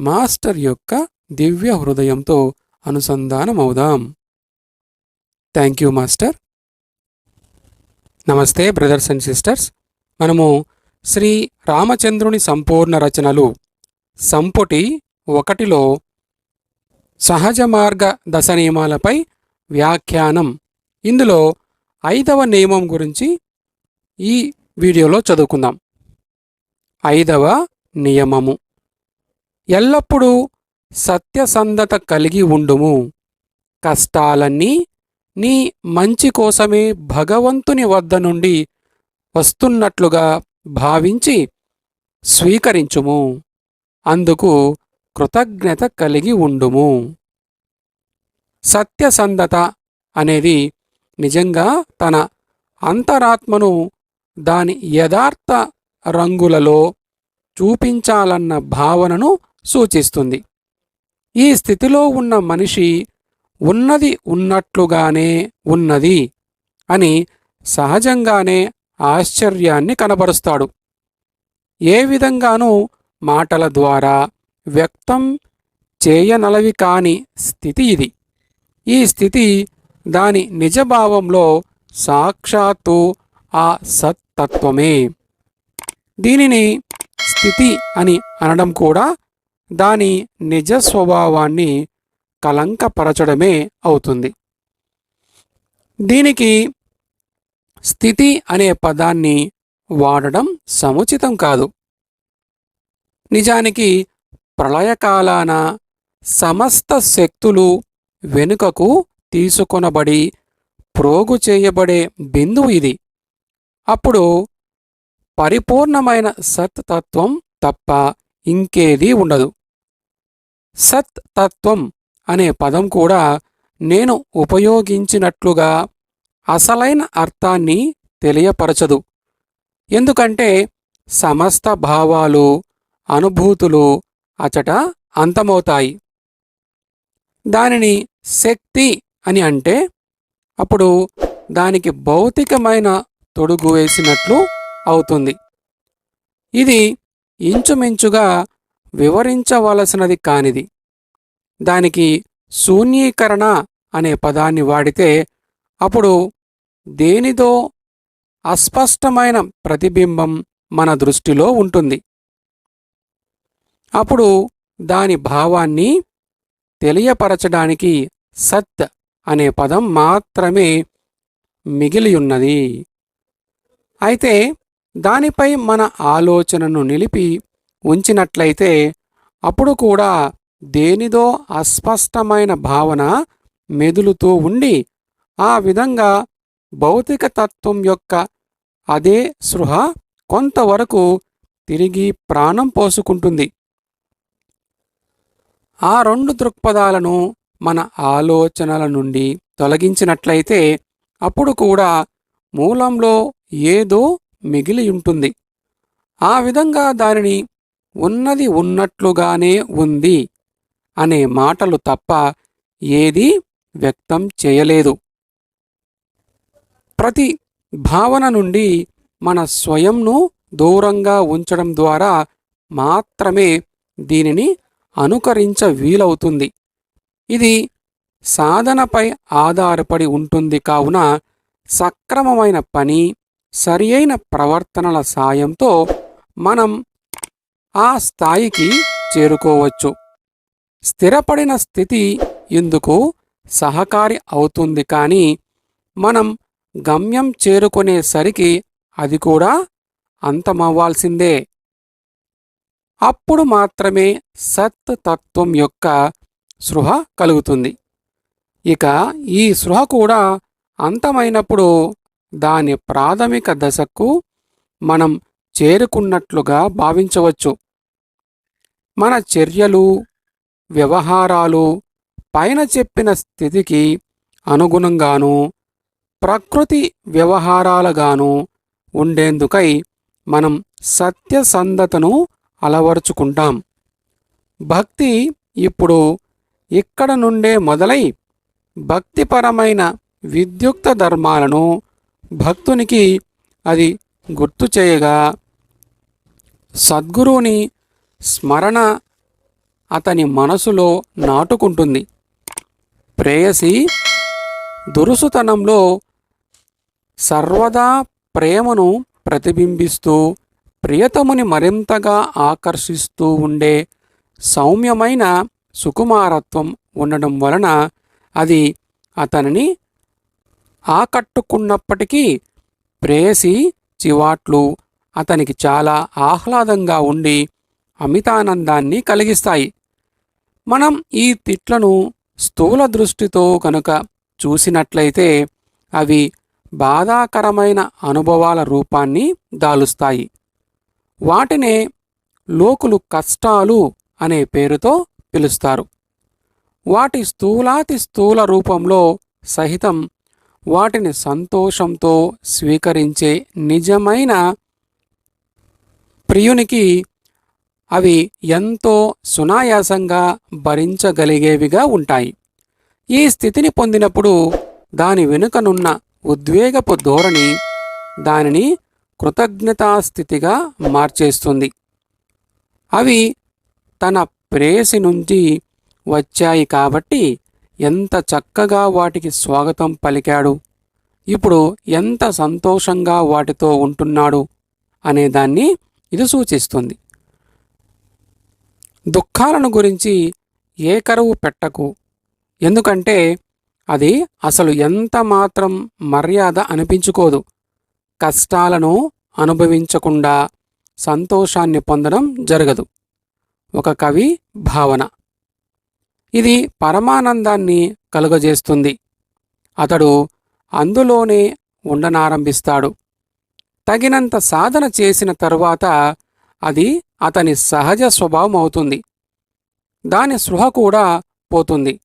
Master యొక్క దివ్య హృదయంతో అనుసంధానమవుదాం. Thank you master. నమస్తే బ్రదర్స్ అండ్ సిస్టర్స్. మనము శ్రీ రామచంద్రుని సంపూర్ణ రచనలు సంపుటి ఒకటిలో సహజ మార్గ దశ నియమాలపై వ్యాఖ్యానం. ఇందులో ఐదవ నియమం గురించి ఈ వీడియోలో చదువుకుందాం. ఐదవ నియమము. ఎల్లప్పుడూ సత్యసంధత కలిగి ఉండుము. కష్టాలన్నీ నీ మంచి కోసమే భగవంతుని వద్ద నుండి వస్తున్నట్లుగా భావించి స్వీకరించుము. అందుకు కృతజ్ఞత కలిగి ఉండుము. సత్యసంధత అనేది నిజంగా తన అంతరాత్మను దాని యథార్థ రంగులలో చూపించాలన్న భావనను సూచిస్తుంది. ఈ స్థితిలో ఉన్న మనిషి ఉన్నది ఉన్నట్లుగానే ఉన్నది అని సహజంగానే ఆశ్చర్యాన్ని కనబరుస్తాడు. ఏ విధంగానూ మాటల ద్వారా వ్యక్తం చేయనలవి కాని స్థితి ఇది. ఈ స్థితి దాని నిజభావంలో సాక్షాత్తు ఆ సత్తత్వమే దీనిని స్థితి అని అనడం కూడా దాని నిజ స్వభావాన్ని కలంకపరచడమే అవుతుంది. దీనికి స్థితి అనే పదాన్ని వాడడం సముచితం కాదు. నిజానికి ప్రళయకాలాన సమస్త శక్తులు వెనుకకు తీసుకొనబడి ప్రోగు చేయబడే బిందువు ఇది. అప్పుడు పరిపూర్ణమైన సత్తత్వం తప్ప ఇంకేదీ ఉండదు. సత్ తత్వం అనే పదం కూడా నేను ఉపయోగించినట్లుగా అసలైన అర్థాన్ని తెలియపరచదు. ఎందుకంటే సమస్త భావాలు అనుభూతులు అచట అంతమవుతాయి. దానిని శక్తి అని అంటే అప్పుడు దానికి భౌతికమైన తొడుగు వేసినట్లు అవుతుంది. ఇది ఇంచుమించుగా వివరించవలసినది కానిది. దానికి శూన్యీకరణ అనే పదాన్ని వాడితే అప్పుడు దేనిదో అస్పష్టమైన ప్రతిబింబం మన దృష్టిలో ఉంటుంది. అప్పుడు దాని భావాన్ని తెలియపరచడానికి సత్ అనే పదం మాత్రమే మిగిలియున్నది. అయితే దానిపై మన ఆలోచనను నిలిపి ఉంచినట్లయితే అప్పుడు కూడా దేనిదో అస్పష్టమైన భావన మెదులుతూ ఉండి ఆ విధంగా భౌతిక తత్వం యొక్క అదే సృహ కొంతవరకు తిరిగి ప్రాణం పోసుకుంటుంది. ఆ రెండు దృక్పథాలను మన ఆలోచనల నుండి తొలగించినట్లయితే అప్పుడు కూడా మూలంలో ఏదో మిగిలి ఉంటుంది. ఆ విధంగా దానిని ఉన్నది ఉన్నట్లుగానే ఉంది అనే మాటలు తప్ప ఏదీ వ్యక్తం చేయలేదు. ప్రతి భావన నుండి మన స్వయంను దూరంగా ఉంచడం ద్వారా మాత్రమే దీనిని అనుకరించ వీలవుతుంది. ఇది సాధనపై ఆధారపడి ఉంటుంది కావున సక్రమమైన పని సరియైన ప్రవర్తనల సాయంతో మనం ఆ స్థాయికి చేరుకోవచ్చు. స్థిరపడిన స్థితి ఇందుకు సహకారి అవుతుంది కానీ మనం గమ్యం చేరుకునేసరికి అది కూడా అంతమవ్వాల్సిందే. అప్పుడు మాత్రమే సత్ తత్వం యొక్క సృహ కలుగుతుంది. ఇక ఈ సృహ కూడా అంతమైనప్పుడు దాని ప్రాథమిక దశకు మనం చేరుకున్నట్లుగా భావించవచ్చు. మన చర్యలు వ్యవహారాలు పైన చెప్పిన స్థితికి అనుగుణంగాను ప్రకృతి వ్యవహారాలుగాను ఉండేందుకై మనం సత్యసంధతను అలవరుచుకుంటాం. భక్తి ఇప్పుడు ఇక్కడ నుండే మొదలై భక్తిపరమైన విద్యుక్త ధర్మాలను భక్తునికి అది గుర్తు చేయగా సద్గురువుని స్మరణ అతని మనసులో నాటుకుంటుంది. ప్రేయసి దురుసుతనంలో సర్వదా ప్రేమను ప్రతిబింబిస్తూ ప్రియతముని మరింతగా ఆకర్షిస్తూ ఉండే సౌమ్యమైన సుకుమారత్వం ఉండడం వలన అది అతనిని ఆకట్టుకున్నప్పటికీ ప్రేయసి చివాట్లు అతనికి చాలా ఆహ్లాదంగా ఉండి అమితానందాన్ని కలిగిస్తాయి. మనం ఈ తిట్లను స్థూల దృష్టితో కనుక చూసినట్లయితే అవి బాధాకరమైన అనుభవాల రూపాన్ని దాలుస్తాయి. వాటినే లోకులు కష్టాలు అనే పేరుతో పిలుస్తారు. వాటి స్థూలాతి స్థూల రూపంలో సహితం వాటిని సంతోషంతో స్వీకరించే నిజమైన ప్రియునికి అవి ఎంతో సునాయాసంగా భరించగలిగేవిగా ఉంటాయి. ఈ స్థితిని పొందినప్పుడు దాని వెనుకనున్న ఉద్వేగపు ధోరణి దానిని కృతజ్ఞతాస్థితిగా మార్చేస్తుంది. అవి తన ప్రేసి నుంచి వచ్చాయి కాబట్టి ఎంత చక్కగా వాటికి స్వాగతం పలికాడు ఇప్పుడు ఎంత సంతోషంగా వాటితో ఉంటున్నాడు అనేదాన్ని ఇది సూచిస్తుంది. దుఃఖాలను గురించి ఏ కరువు పెట్టకు. ఎందుకంటే అది అసలు ఎంత మాత్రం మర్యాద అనిపించుకోదు. కష్టాలను అనుభవించకుండా సంతోషాన్ని పొందడం జరగదు. ఒక కవి భావన. ఇది పరమానందాన్ని కలుగజేస్తుంది. అతడు అందులోనే ఉండనారంభిస్తాడు. తగినంత సాధన చేసిన తరువాత అది అతని సహజ స్వభావం అవుతుంది. దాని స్పృహ కూడా పోతుంది.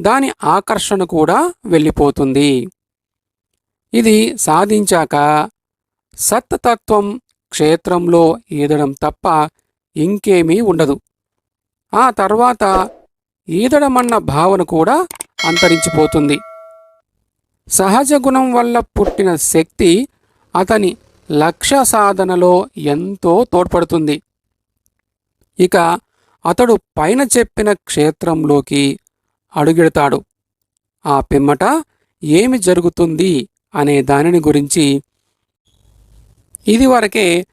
దాని ఆకర్షణ కూడా వెళ్ళిపోతుంది. ఇది సాధించాక సత్తత్వం క్షేత్రంలో ఈదడం తప్ప ఇంకేమీ ఉండదు. ఆ తర్వాత ఈదడమన్న భావన కూడా అంతరించిపోతుంది. సహజ గుణం వల్ల పుట్టిన శక్తి అతని లక్ష్య సాధనలో ఎంతో తోడ్పడుతుంది. ఇక అతడు పైన చెప్పిన క్షేత్రంలోకి అడుగెడతాడు. ఆ పిమ్మట ఏమి జరుగుతుంది అనే దానిని గురించి ఇదివరకే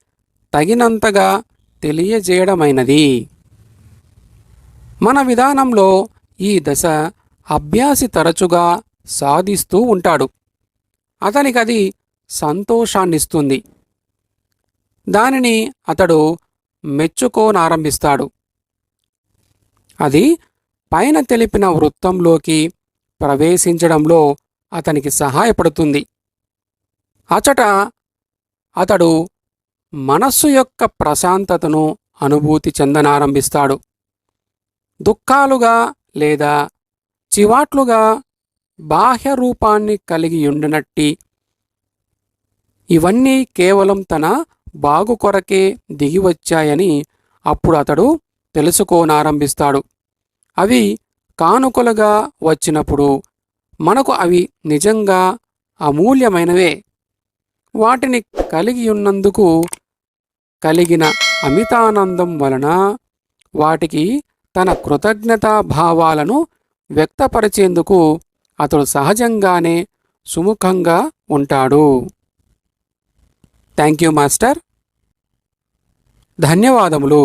తగినంతగా తెలియజేయడమైనది. మన విధానంలో ఈ దశ అభ్యాసి తరచుగా సాధిస్తూ ఉంటాడు. అతనికది సంతోషాన్నిస్తుంది. దానిని అతడు మెచ్చుకోనారంభిస్తాడు. అది పైన తెలిపిన వృత్తంలోకి ప్రవేశించడంలో అతనికి సహాయపడుతుంది. అచట అతడు మనస్సు యొక్క ప్రశాంతతను అనుభూతి చెందనారంభిస్తాడు. దుఃఖాలుగా లేదా చివాట్లుగా బాహ్య రూపాన్ని కలిగి ఉండినట్టి ఇవన్నీ కేవలం తన బాగు కొరకే దిగివచ్చాయని అప్పుడు అతడు తెలుసుకోనారంభిస్తాడు. అవి కానుకలుగా వచ్చినప్పుడు మనకు అవి నిజంగా అమూల్యమైనవే. వాటిని కలిగి ఉన్నందుకు కలిగిన అమితానందం వలన వాటికి తన కృతజ్ఞతా భావాలను వ్యక్తపరిచేందుకు అతడు సహజంగానే సుముఖంగా ఉంటాడు. Thank you master. ధన్యవాదములు.